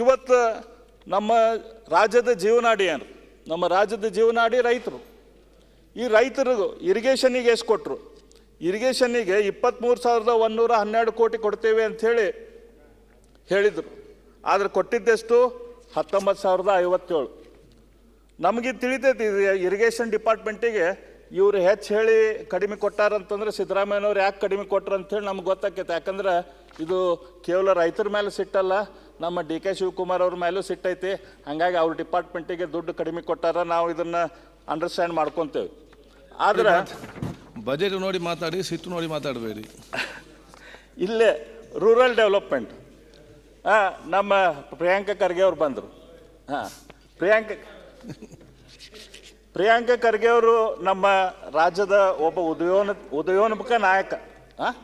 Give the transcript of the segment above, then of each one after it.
ಇವತ್ತು ನಮ್ಮ ರಾಜ್ಯದ ಜೀವನಾಡಿ ಏನು ನಮ್ಮ ರಾಜ್ಯದ ಜೀವನಾಡಿ ರೈತರು. ಈ ರೈತರು ಇರಿಗೇಷನಿಗೆ ಎಷ್ಟು ಕೊಟ್ಟರು ಇರಿಗೇಷನಿಗೆ ಇಪ್ಪತ್ತ್ಮೂರು ಸಾವಿರದ ಒಂದೂರ ಹನ್ನೆರಡು ಕೋಟಿ ಕೊಡ್ತೇವೆ ಅಂಥೇಳಿ ಹೇಳಿದರು. ಆದರೆ ಕೊಟ್ಟಿದ್ದೆಷ್ಟು? ಹತ್ತೊಂಬತ್ತು ಸಾವಿರದ ಐವತ್ತೇಳು. ನಮಗೆ ತಿಳಿತೈತಿ ಇದು ಇರಿಗೇಷನ್ ಡಿಪಾರ್ಟ್ಮೆಂಟಿಗೆ ಇವರು ಹೆಚ್ಚು ಹೇಳಿ ಕಡಿಮೆ ಕೊಟ್ಟಾರಂತಂದ್ರೆ ಸಿದ್ದರಾಮಯ್ಯನವ್ರು ಯಾಕೆ ಕಡಿಮೆ ಕೊಟ್ಟರು ಅಂತೇಳಿ ನಮ್ಗೆ ಗೊತ್ತಾಕೈತೆ. ಯಾಕಂದ್ರೆ ಇದು ಕೇವಲ ರೈತರ ಮೇಲೆ ಸಿಟ್ಟಲ್ಲ ನಮ್ಮ ಡಿ ಕೆ ಶಿವಕುಮಾರ್ ಅವ್ರ ಮೇಲೂ ಸಿಟ್ಟೈತಿ. ಹಾಗಾಗಿ ಅವ್ರ ಡಿಪಾರ್ಟ್ಮೆಂಟಿಗೆ ದುಡ್ಡು ಕಡಿಮೆ ಕೊಟ್ಟಾರ ನಾವು ಇದನ್ನು ಅಂಡರ್ಸ್ಟ್ಯಾಂಡ್ ಮಾಡ್ಕೊತೇವೆ. ಆದ್ರೆ ಬಜೆಟ್ ನೋಡಿ ಮಾತಾಡಿ ಸಿಟ್ಟು ನೋಡಿ ಮಾತಾಡಬೇಡಿ. ಇಲ್ಲೇ ರೂರಲ್ ಡೆವಲಪ್ಮೆಂಟ್ ಹಾಂ ನಮ್ಮ ಪ್ರಿಯಾಂಕ ಖರ್ಗೆ ಅವ್ರು ಬಂದರು. ಹಾಂ ಪ್ರಿಯಾಂಕ ಪ್ರಿಯಾಂಕ ಖರ್ಗೆ ಅವರು ನಮ್ಮ ರಾಜ್ಯದ ಒಬ್ಬ ಉದಯೋನ್ ಉದಯೋನ್ಮುಖ ನಾಯಕ. ಹಾಂ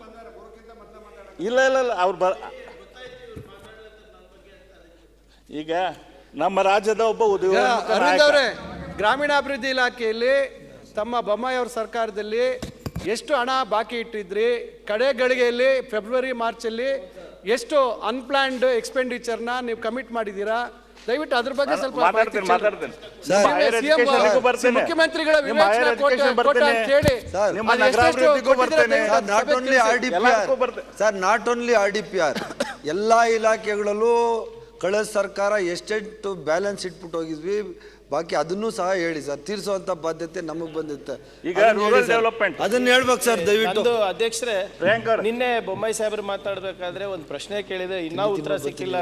ಇಲ್ಲ ಇಲ್ಲ ಇಲ್ಲ ಅವ್ರು ಬ ಈಗ ನಮ್ಮ ರಾಜ್ಯದ ಒಬ್ಬ ಅರವಿಂದ್ ಅವರೇ ಗ್ರಾಮೀಣಾಭಿವೃದ್ಧಿ ಇಲಾಖೆಯಲ್ಲಿ ತಮ್ಮ ಬೊಮ್ಮಾಯಿ ಅವ್ರ ಸರ್ಕಾರದಲ್ಲಿ ಎಷ್ಟು ಹಣ ಬಾಕಿ ಇಟ್ಟಿದ್ರಿ? ಕಡೆ ಗಳಿಗೆಯಲ್ಲಿ ಫೆಬ್ರವರಿ ಮಾರ್ಚಲ್ಲಿ ಎಷ್ಟು ಅನ್ಪ್ಲಾನ್ಡ್ ಎಕ್ಸ್ಪೆಂಡಿಚರ್ನ ನೀವು ಕಮಿಟ್ ಮಾಡಿದ್ದೀರಾ? ದಯವಿಟ್ಟು ಅದ್ರ ಬಗ್ಗೆ ಸ್ವಲ್ಪ. ಮುಖ್ಯಮಂತ್ರಿಗಳ ನಿಮ್ಮ. Not only R D P R. Sir not only R D P R ಎಲ್ಲ ಇಲಾಖೆಗಳಲ್ಲೂ ಕಳೆದ ಸರ್ಕಾರ ಎಷ್ಟೆಷ್ಟು ಬ್ಯಾಲೆನ್ಸ್ ಇಟ್ಬಿಟ್ಟು ಹೋಗಿದ್ವಿ ಬಾಕಿ ಅದನ್ನು ಸಹ ಹೇಳಿ ಸರ್ ತೀರಿಸುವಂತ ಬಾಧ್ಯತೆ ನಮಗೆ ಬಂದಿತ್ತು. ಈಗ ಅದನ್ನ ಡೆವಲಪ್ಮೆಂಟ್ ಅದನ್ನ ಹೇಳ್ಬೇಕು ಸರ್ ದಯವಿಟ್ಟು. ಅಧ್ಯಕ್ಷರೇ ನಿನ್ನೆ ಬೊಮ್ಮಾಯಿ ಸಾಹೇಬರು ಮಾತಾಡ್ಬೇಕಾದ್ರೆ ಒಂದು ಪ್ರಶ್ನೆ ಕೇಳಿದೆ ಇನ್ನೂ ಉತ್ತರ ಸಿಕ್ಕಿಲ್ಲ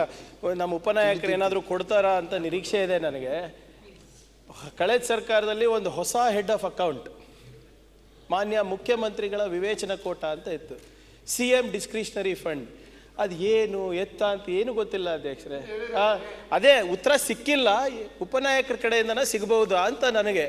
ನಮ್ಮ ಉಪನಾಯಕರು ಏನಾದರೂ ಕೊಡ್ತಾರಾ ಅಂತ ನಿರೀಕ್ಷೆ ಇದೆ ನನಗೆ. ಕಳೆದ ಸರ್ಕಾರದಲ್ಲಿ ಒಂದು ಹೊಸ ಹೆಡ್ ಆಫ್ ಅಕೌಂಟ್ ಮಾನ್ಯ ಮುಖ್ಯಮಂತ್ರಿಗಳ ವಿವೇಚನ ಕೋಟ ಅಂತ ಇತ್ತು. ಸಿ ಎಂ ಡಿಸ್ಕ್ರಿಷನರಿ ಫಂಡ್ ಅದು ಏನು ಎತ್ತ ಅಂತ ಏನು ಗೊತ್ತಿಲ್ಲ ಅಧ್ಯಕ್ಷರೇ. ಅದೇ ಉತ್ತರ ಸಿಕ್ಕಿಲ್ಲ ಉಪನಾಯಕರ ಕಡೆಯಿಂದನೇ ಸಿಗಬಹುದು ಅಂತ ನನಗೆ.